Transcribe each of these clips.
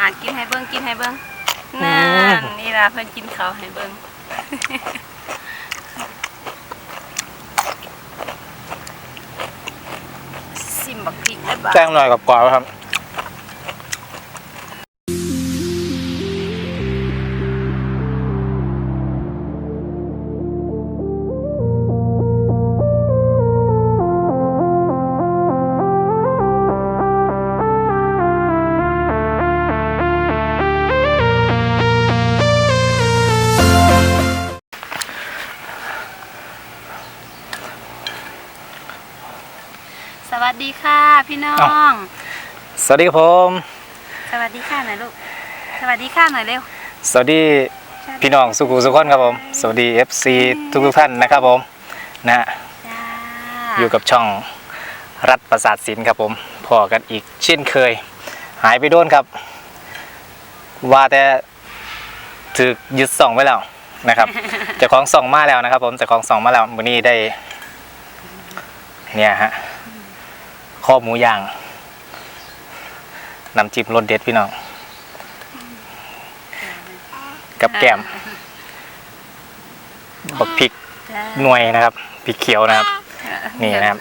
อะกินให้เบิ้งกินให้เบิ้งนั่นนี่ล่ะเพิ่นกินข้าวให้เบิ้งซิมบักพริกได้บ่แจ้งหน่อยกับกรอบๆครับ พี่น้อเอ้างสวัสดีครับผม สวัสดีค่ะหน่อยลูก สวัสดีค่ะหน่อยเร็ว สวัสดีพี่น้องสุขุสุขคนครับผม สวัสดี FC ทุกทุกๆท่านนะครับผมนะฮะจ้าอยู่กับช่องรัฐประสาทศิลป์ครับผมพอกันอีกเช่นเคย หายไปโดนครับ ว่าแต่ถือยึดส่องไว้แล้วนะครับเจ้าของส่องมาแล้วนะครับ ผมเจ้าของส่องมาแล้ววันนี้ได้ เนี่ยฮะข้ อหมูย่างน้ำจิ้มรสเด็ดพี่น้อง กับแกล้มบักพริกจ้าหน่วยนะครับพริกเขียวนะครับ นี่นะครับ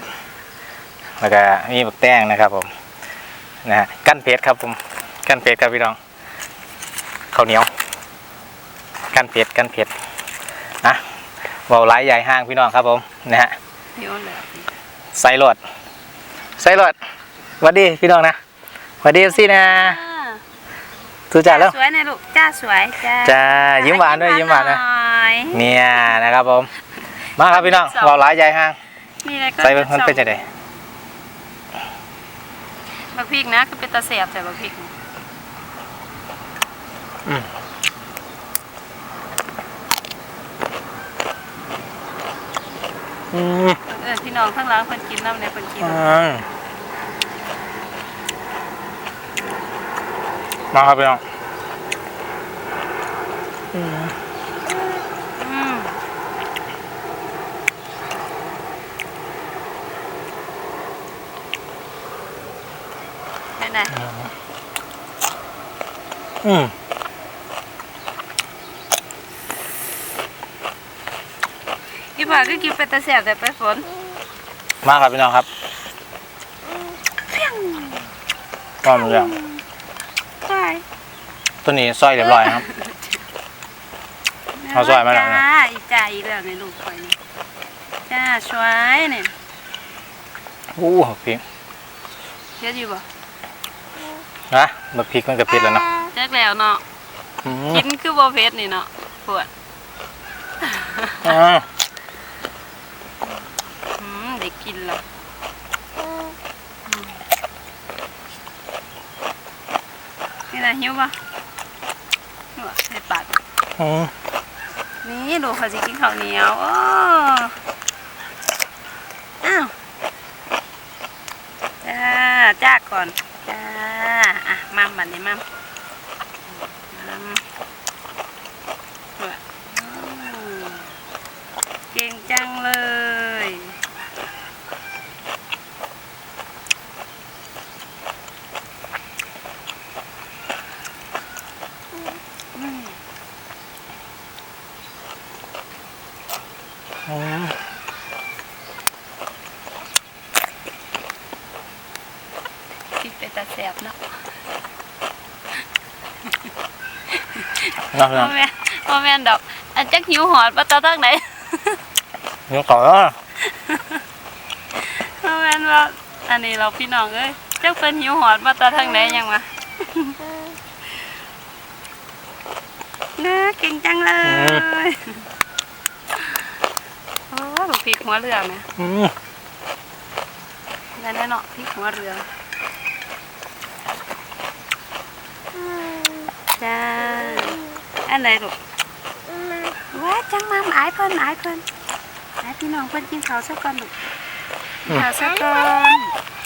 แล้วก็มีบักแต้งนะครับผมนะฮะกั้นเพชรครับผมกั้นเพชรครับพี่น้องข้าวเหนียว กั้นเพชรกั้นเพชรนะเบาไล่ใหญ่ห้างพี่น้องครับผมนะฮะหิวเลยไซรด ไซรดหวัสดีพี่น้องนะหวัสดีสินะสุจ่าแล้วสวยนะลูกจ้าสวยจ้าจ้ายิ้มหวานด้วยยิ้มหวานด้วยหน่อยเนี่ยนะครับผม มาครับพี่น้องเบาไล่ใหญ่ห้างมีอะไรก็ใส่เป็นมันเป็นจะไดบักพริกนะคือเป็นตาแสบแต่บักพริกอืมอืม เออพี่ น้องข้างหล่างเพิ่นกินน้ำเนี่ยเพิ่นกินอืมมาครับพี่น้องอืมอืมได้ไหนอืมพี่พ่อก็กินเป็นตาแสบแต่ไปฝน มาครับพี่น้องครับก็มันเรื่องใช่ตัวนี้ซอยเรียบร้อยครับ เอาสวยมาแล้วนะ จ้าอีจ่าอีกแล้วในลูกคอยนี่จ้าสวยเนี่ยอู้พริกเยอะอยู่บ่นะมาพริกมันกับพริกแล้วเนาะจักแล้วเนาะอืมกินคือบ่เผ็ดนี่เนาะปวด อ่าอืมได้ กินแล้วอืมนี่นะหิวบ่หิวบ่ในปากอืมนี่ลูกเขาสิกินข้าวเหนียวโอ้อ้าวจ้าจ้าก่อนจ้าอะมัมบัดนี้มัมมัมเว้ยอืมเก่งจังเลย อืม คิดเป็นตาแสบเนาะ นะพี่น้พ่อองแม่พ่อแม่นดอกอันจักหิวหอดปะตาทั้งไหนเดี๋ยวก่อนนะพ่อแม่นว่าอันนี้เราพี่น้องเอ้ยจักเป็นหิวหอดปะตาทั้งไหนยังวะเน้อเก่งจังเลยโอ้ลูกพริกหัวเรือไหมอืมได้แน่เนาะพริกหัวเรือจ้า อันไหนลูกว้าจังมามอายเพิ่นอายเพิ่นอายพี่น้องเพิ่นกินข้าวซะก่อนลูกกินข้าวซะก่อน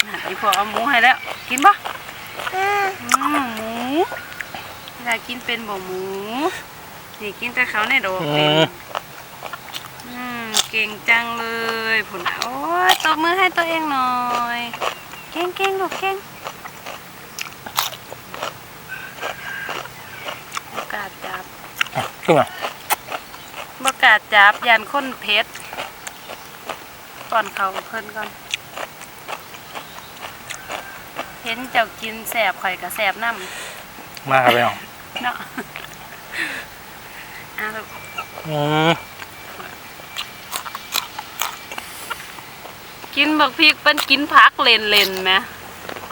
น่ะอีพ่อเอาหมูให้แล้ว กินบ่อืมหมูอยากกินเป็นบ่หมู นี่กินแต่เขาวในดอกอืเป็นมอืมเก่งจังเลยผุนน่ะโอ้ยตบมือให้ตัวเองหน่อย เก่งเก่งลูกเก่ง ขึ้นมาบกล้าจับยันค้นเพชรก่อนเขาเพิ่นก่อน เห็นเจ้ากินแสบข่อยกับแสบน้ำมาครับพี่น้องเนาะอะลูกอืมกินบักพริกเป็นกินพักเลนเลนๆไหม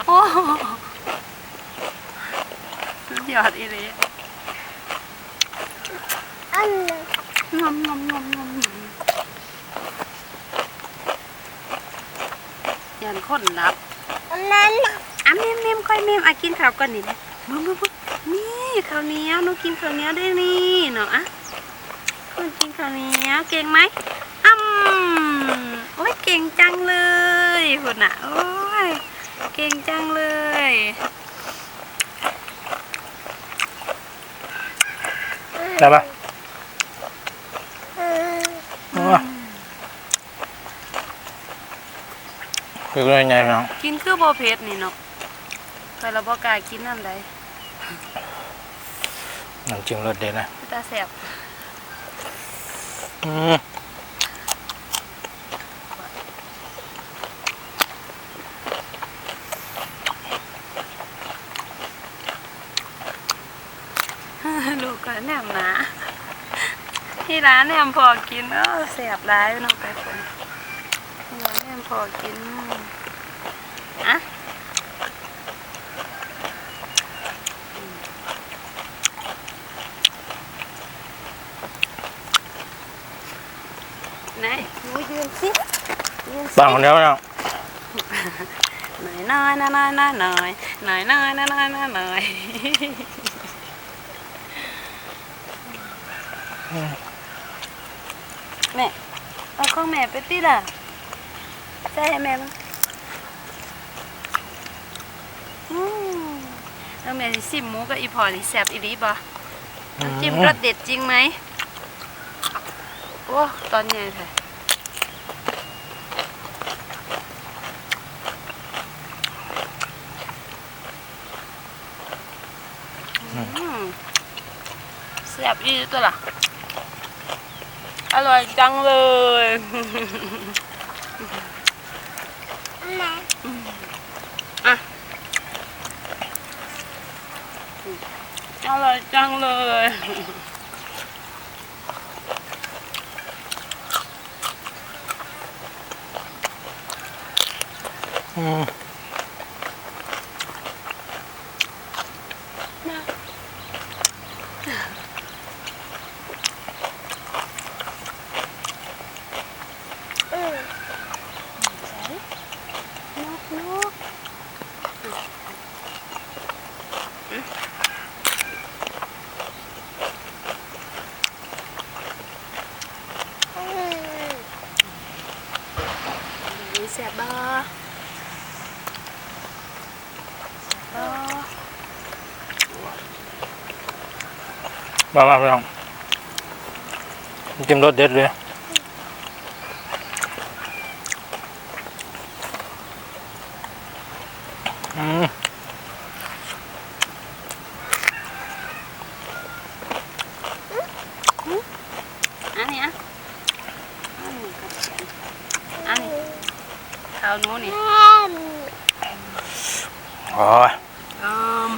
โอ้โหสุดยอดอีเลย งอมงอมงอมงอมยันคนรับอะเมมเมมค่อยเมมอะกินข้าวก่อนนี่นะมึงมึงมึงนี่ข้าวเหนียวหนูกินข้าวเหนียวได้นี่เนาะอะคุณกินข้าวเหนียวเก่งไหมอืมโอ้ยเก่งจังเลยคุณอะโอ้ยเก่งจังเลยได้ปะโอ้ย คือเป็นยังไงพี่น้องกินคือโบเพชรนี่เนาะเคยเราบอกกล้ากินน้ำใดน้ำจิ้มรสเด็ดนะตาแสบอืมลูกก็แนมหนาที่ร้านแนมพอกินเออแสบร้ายเนาะไปคนที่ร้านแนม พอกินอะไหนหนูยืนสิยืนสิบางคนเดียวพี่น้องหน่อยน้อยน้อยน้อยน้อยน้อยน้อยน้อยน้อยน้อยน้อยน้อยแม่เอาของแม่ไปติล่ะ ใส่ให้แม่บ้างอืมแล้วแม่สิซิมหมูกับอีพอนี่แซ่บอีหลีบ่น้ำจิ้มรสเด็ดจริงไหมโอ้ตอนใหญ่แท้อืมแซ่บอีตัวล่ะ อร่อยจังเลยอะอ ร่อยจังเลยอืม นกนกดูแซ่บบ่แซ่บ บ่มามาพี่องน้ำจิ้มรสเด็ดเลยอืม อันนี้อะอันนี้ก็อันนี้ข้าวหนูนี่ โอ้ย อืม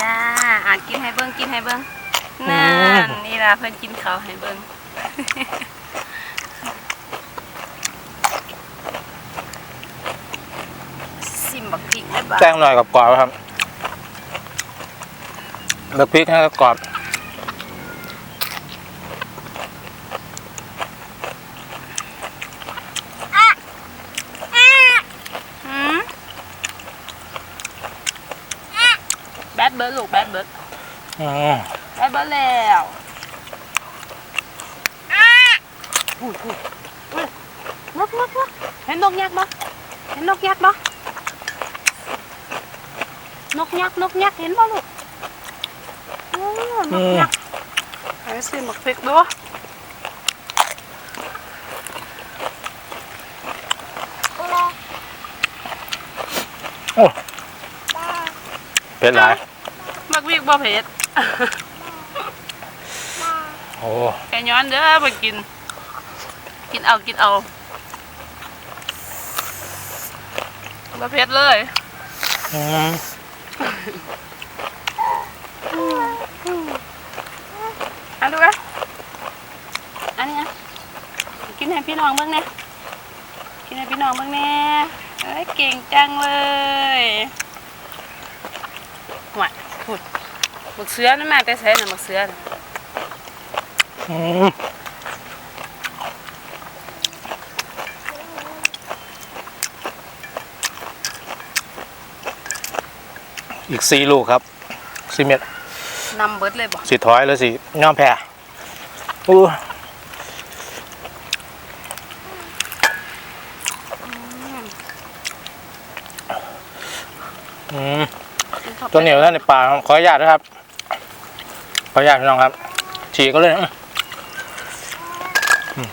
จ้าอะกินให้เบิ้งกินให้เบิ้งนั่นนี่ล่ะเพิ่นกินข้าวให้เบิ้งซิมบักพริกได้บ่แจ้งหน่อยกับกรอบครับแล้วพริกให้กรอบหืมแบดเบิร์ดลูกแบดเบิร์ด อืมแบดเบิร์ดแล้วอุ้ยอุ้ยอุ้ยนกนกนกเห็นนกยักษ์บ่เห็นนกยักษ์บ่นกยักษ์นกยักษ์เห็นบ่ลูกโอ้นกยักษ์ไปสิบักพริกดูโอ้เผ็ดหลายมกบ่เผ็ด โอ้แกย้อนเด้อไปกิน กินเอากินเอาบ่เผ็ดเลยอืมเอาดูกันอันนี้นะกินให้พี่น้องเบิ่งแหน่กินให้พี่น้องเบิ่งแหน่เอ้ยเก่งจังเลยหวานพูด บักเสือนั่นมาแต่ใส่น่ะบักเสือน่ะอืมอีกสี่ลูกครับสี่เม็ดนำเบิดเลยบ่สิถอยหรือสิย่อมแพ้อู้อืมตัวเหนียวท่านในป่าครับขออนุญาตนะครับ ขออนุญาตพี่น้องครับฉีกก็เลยนะอืม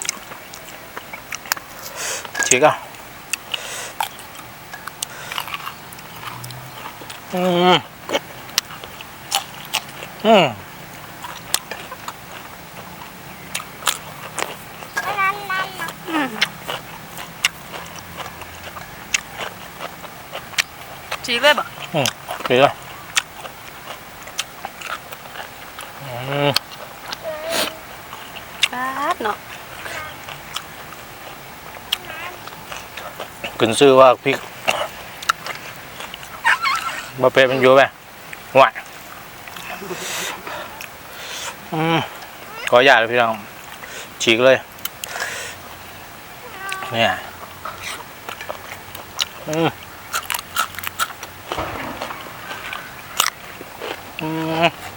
ฉีกอะอืมอืมฉีกเลยบ่อืมฉีกอะอืม ปาดเนาะขึ้นชื่อว่าพริกบะเปะมันอยู่ไหมหวานอืมขออนุญาตเลยพี่น้อง ฉีกเลย เนี่ยอืมอืม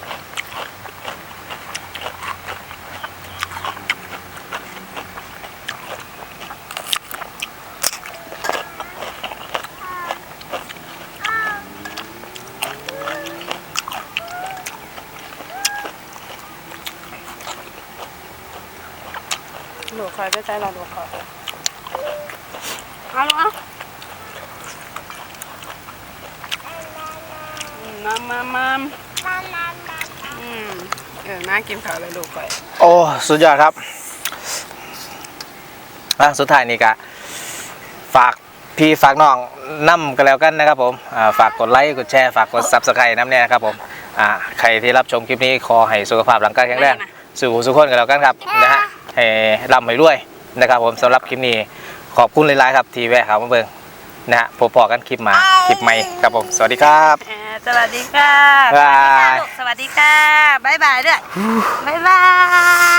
หนูคอยไปใจเราหนูคอยเอาลูกเอาอืมมามามาอืมเออน่ากินข้าวเลยลูกคอยโอ้ สุดยอดครับอะสุดท้ายนี่กะฝากพี่ฝากน้องนํกันแล้วกันนะครับผมอ่าฝากกดไลค์กดแชร์ฝากกดซับสไครต์น้ำเนี่ยนะครับผมอ่าใครที่รับชมคลิปนี้ขอให้สุขภาพร่างกายแข็งแรงสู่สุขคนกันแล้วกันครับนะฮะ ให้ร่ำให้รวยนะครับผมสำหรับคลิปนี้ขอบคุณหลายๆครับที่แวะเข้ามาเบิ่งนะฮะพบพอกันคลิปมาคลิปใหม่ครับผม สวัสดีครับเอ่อสวัสดีค่ะ บ๊ายบายสวัสดีค่ะ บ๊ายบายด้วย บ๊ายบาย